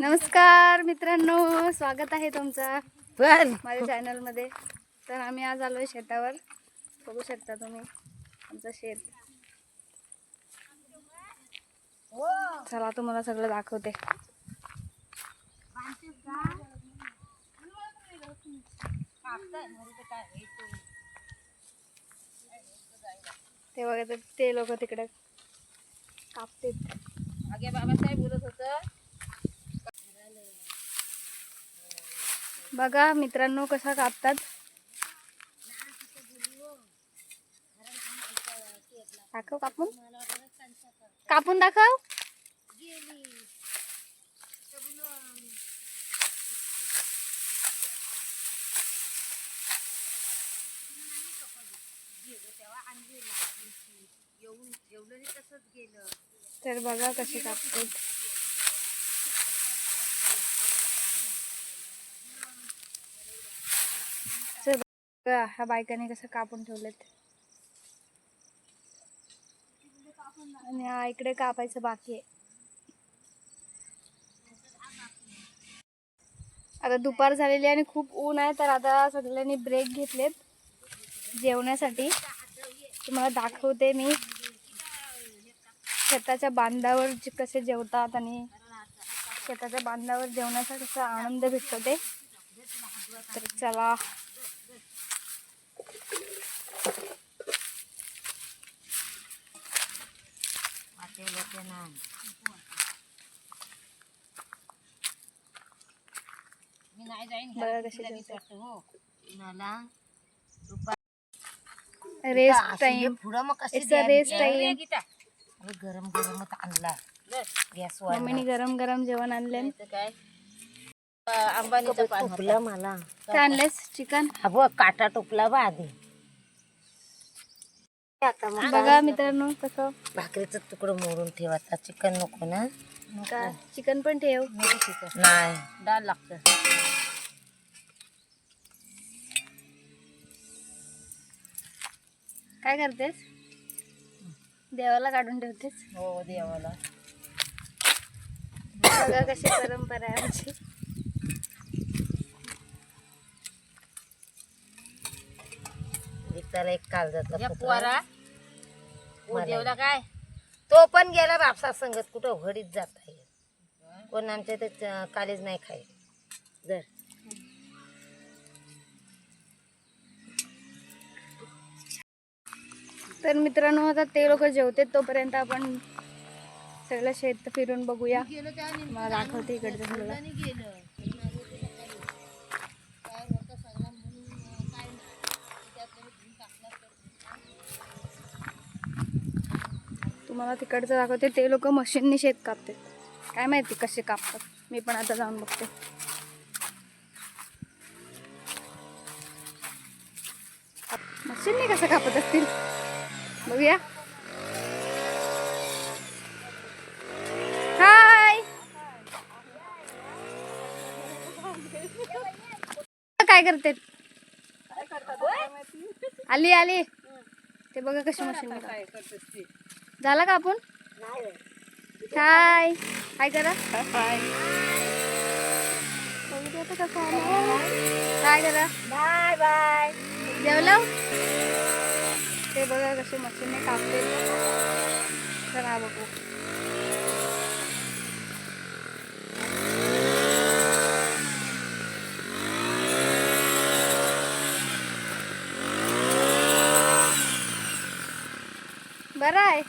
नमस्कार मित्रांनो स्वागत आहे तुमचं पण. माझ्या चॅनलमध्ये. तर आम्ही आज आलो आहे शेतावर. बघू शकता तुम्ही आमचं शेत. चला तुम्हाला सगळं दाखवते. ते बघा ते- ते लोक तिकडे कापतेत. आगे बाबासाहेब बोलत होत. बघा मित्रांनो कसा कापतात. दाखव कापून. कापून दाखव. तर बघा कसे कापतात. तर ह्या बायकाने कसं कापून ठेवलेत? आणि हा इकडे कापायचं बाकी आहे. आता दुपार झालेली आणि खूप ऊन आहे तर आता सगळ्यांनी ब्रेक घेतलेत जेवण्यासाठी. तुम्हाला दाखवते मी. शेताच्या बांधावर कसे जेवतात आणि शेताच्या बांधावर जेवण्याचा कसा आनंद भेटतो ते. तर चला. मी नाही जाईन बघा कसे जेवतात हो मला रेस्ट टाइम पुढं मग कशी It's a rest time. गरम गरमच आणला. मम्मीने गरम गरम जेवण आणले. काय? अंबानीचा मला. काय आणलेस चिकन? हा बघ काटा टोपला बा आधी. आता मग. बघा मित्रांनो कसं. भाकरीचं तुकडं मोडून ठेवायचा चिकन नको ना. का? चिकन पण ठेव. नाही. डाळ लागतं. काय करतेस? देवाला काढून ठेवतेस? हो देवाला. बघा कशी परंपरा आहे आमची. त्याला एक काळजाचा पुरा. देवला काय? तो पण गेला बापसा संगत कुठं घडीत जात आहे. कोण आमच्या इथे कालेज नाही खाय जर. तर मित्रांनो आता ते लोक जेवते तोपर्यंत आपण सगळं शेत फिरून बघूया. मला दाखवते इकडचं तुम्हाला तिकडचं दाखवते. ते लोक मशीननी शेत कापते काय माहिती कसे कापतात. मी पण आता जाऊन बघते. मशीनने कसं कापत असतील? बघूया. हाय! काय करते? आली आली. ते बघा कशी मशीन झाला का आपण? हाय. हाय करा. काय करा बाय बाय. जेवलं? ते बघा कसे मशीनने कापते. चला बघू. बरं आहे.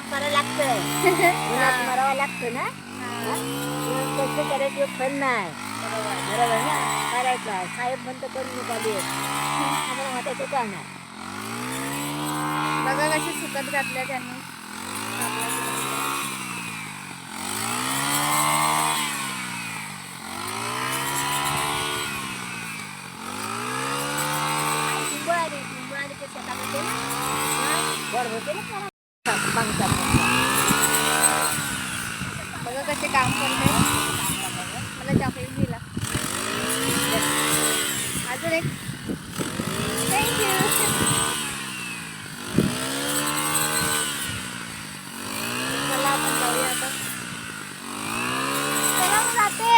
करायचं उन्हात मरावं लागतं ना? कष्ट करायचं फल नाही. बरोबर ना? करायचं. साहेब म्हणतं करून निघाली. आम्हाला वाटायचं का नाही. बघा कशी सुकत घातल्या त्यांनी लिंबू आली लिंबू आली की शेतामध्ये वर होते ना करा. मागचा बघा कसे काम करते मला चॉकलेट दिला अजून एक थँक्यू चला आपण जाऊया आता चला मी जाते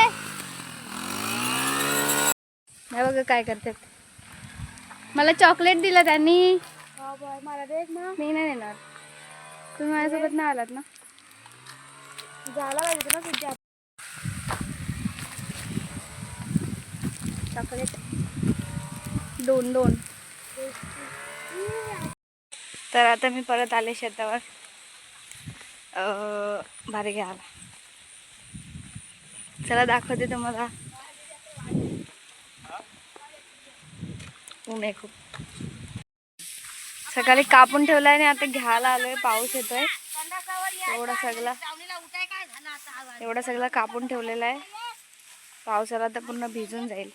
नाही बघा काय करतात. मला चॉकलेट दिलं त्यांनी. मला दे ना. मी नाही देणार. तुम्ही माझ्यासोबत नाही आलात ना? झाला पाहिजे ना तुझ्या चॉकलेट दोन दोन. तर आता मी परत आले शेतावर. भारी घ्यायला. चला दाखवते तुम्हाला. ऊन आहे खूप सकाळी कापून ठेवलाय आणि आता घ्यायला आलोय पाऊस येतोय. एवढा सगळा एवढा सगळा कापून ठेवलेला आहे. पावसाला तर पूर्ण भिजून जाईल.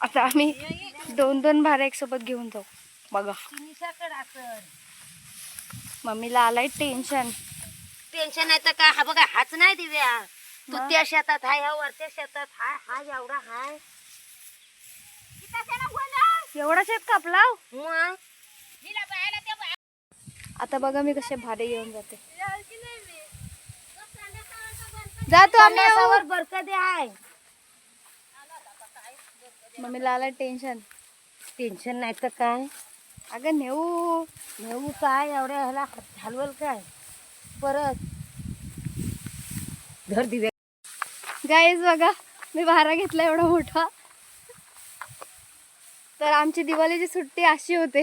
आता आम्ही दोन दोन भाऱ्या एक सोबत घेऊन जाऊ. बघा. मम्मीला आलाय टेन्शन टेन्शन नाही तर काय? हा बघा हाच नाही दिव्या. तू? त्या शेतात हाय ह्या वरच्या शेतात हाय हा एवढा हाय. एवढा शेत कापला मग? आता बघा मी कसे भारे घेऊन जाते. जातो आम्ही बरकते आहे. मम्मीला आलाय टेन्शन. टेन्शन नाही तर काय? अगं नेऊ. नेऊ काय? एवढ्या ह्याला हलवल काय? परत. धर दिव्या गाईज बघा मी भारा घेतला एवढा मोठा. तर आमची दिवाळीची सुट्टी अशी होते.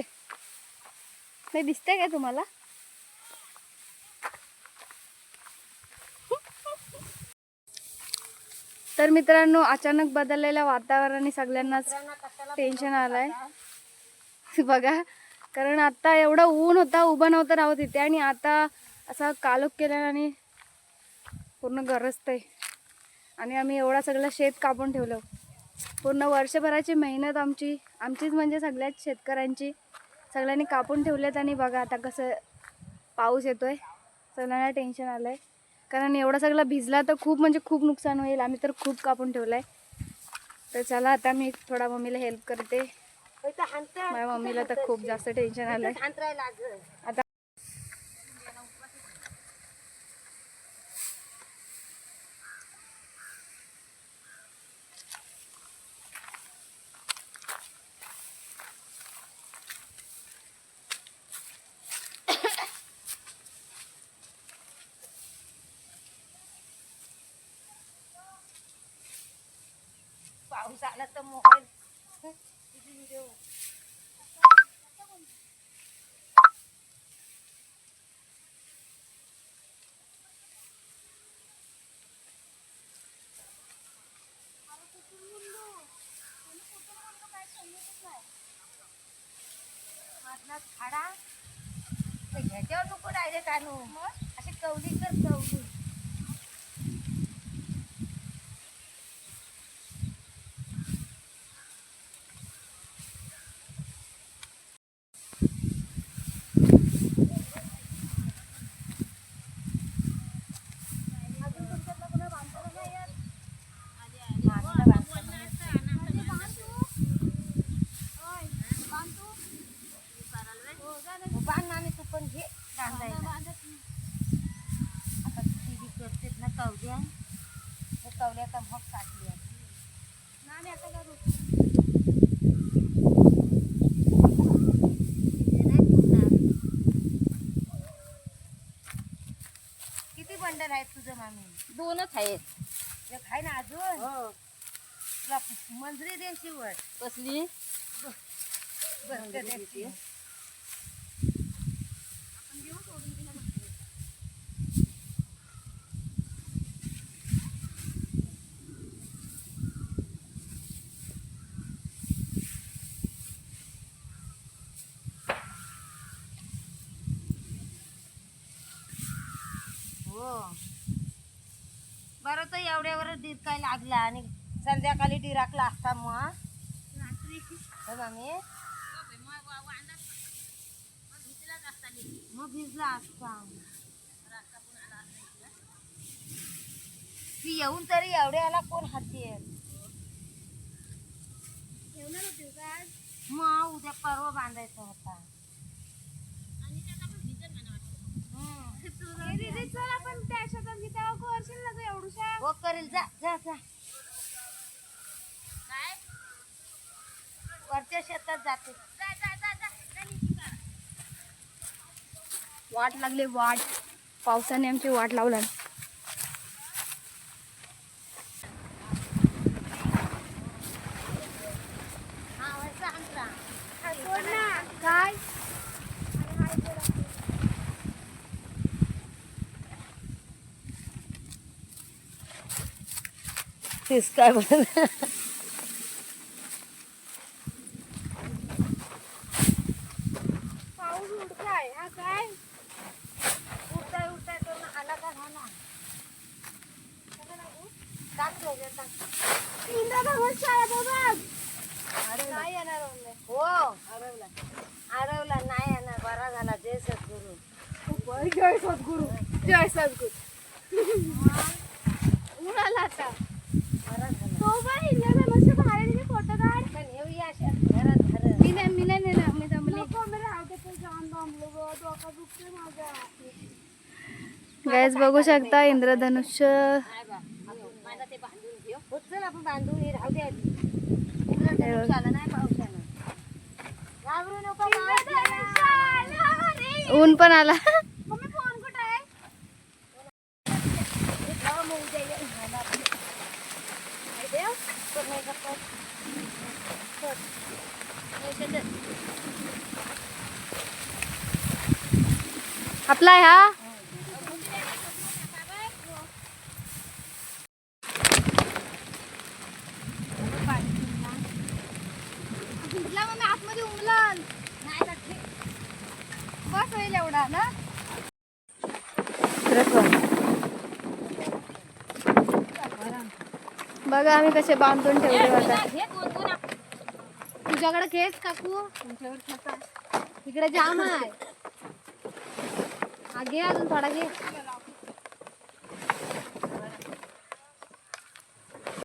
नाही दिसते काय तुम्हाला? तर मित्रांनो अचानक बदललेल्या वातावरणाने सगळ्यांनाच टेन्शन आलंय. बघा कारण आता एवढा ऊन होता उभा नव्हता राहत तिथे आणि आता असा कालोख केल्याने आणि पूर्ण गरजतंय. आणि आम्ही एवढा सगळं शेत कापून ठेवलं. पूर्ण वर्षभराची मेहनत आमची आमचीच म्हणजे सगळ्याच शेतकऱ्यांची. सगळ्यांनी कापून ठेवलेत आणि बघा आता कसं पाऊस येतोय. सगळ्यांना टेन्शन आलं आहे कारण एवढा सगळा भिजला तर खूप म्हणजे खूप नुकसान होईल. आम्ही तर खूप कापून ठेवलं आहे तर चला आता मी थोडा मम्मीला हेल्प करते. माझ्या मम्मीला तर खूप जास्त टेन्शन आलं आहे आता पाऊस आला तर मोबाईल मधला खाडा ते ह्याच्यावर नको डायरेक्ट आणू. अशी कवली कर कवली बांध आणि तू पण घे बांधायला आता ती बी करतेत ना कवल्या त्या कवल्याचा मग काढली आहे. ते नाही फुटणार. किती बंडल आहेत तुझं दोनच आहेत. एक आहे ना अजून? हो. तुला मंजरी देईन शिवड कसली? बरं तर एवढ्यावर डिरकाय लागला आणि संध्याकाळी डिराकला असता मग हो? मामी. मग भिजला असता. ती येऊन तरी एवढ्याला कोण हाती मग उद्या परवा बांधायचा होता. चल आपण त्या शेतात मी तेव्हा करशील ना तू एवढूशा हो करेल. जा जा जा. काय वरच्या शेतात जाते. वाट लागली वाट. पावसाने आमची वाट लावला काय तेच काय बोल पाऊस उडताय हा काय उठताय उठताय तो ना आला का झाला टाक ठेवले, टाक. इंद्रधनुष शाळा बघ अरे नाही येणार. हो बरा झाला जय सद्गुरू. जय सद्गुरू. जय सद्गुरू. आला आता. गॅस बघू शकता इंद्रधनुष्य. माझा ते बांधून घेऊ हो चल आपण बांधून हे राहू द्या इंद्रधनुष्य आलं नाही पावसानं घाबरू नको मावशी. ऊन पण आला जाऊ मग उद्या ये. मला आपलं. हे देव, तो नाही का पट. पट. हे देते. आपला हा आतमध्ये उमलन. बस होईल एवढा ना बघा आम्ही कसे बांधून ठेवले होता तुझ्याकडे केस काकू? तुमच्यावर इकडे जाम आहे. घे अजून थोडा घे.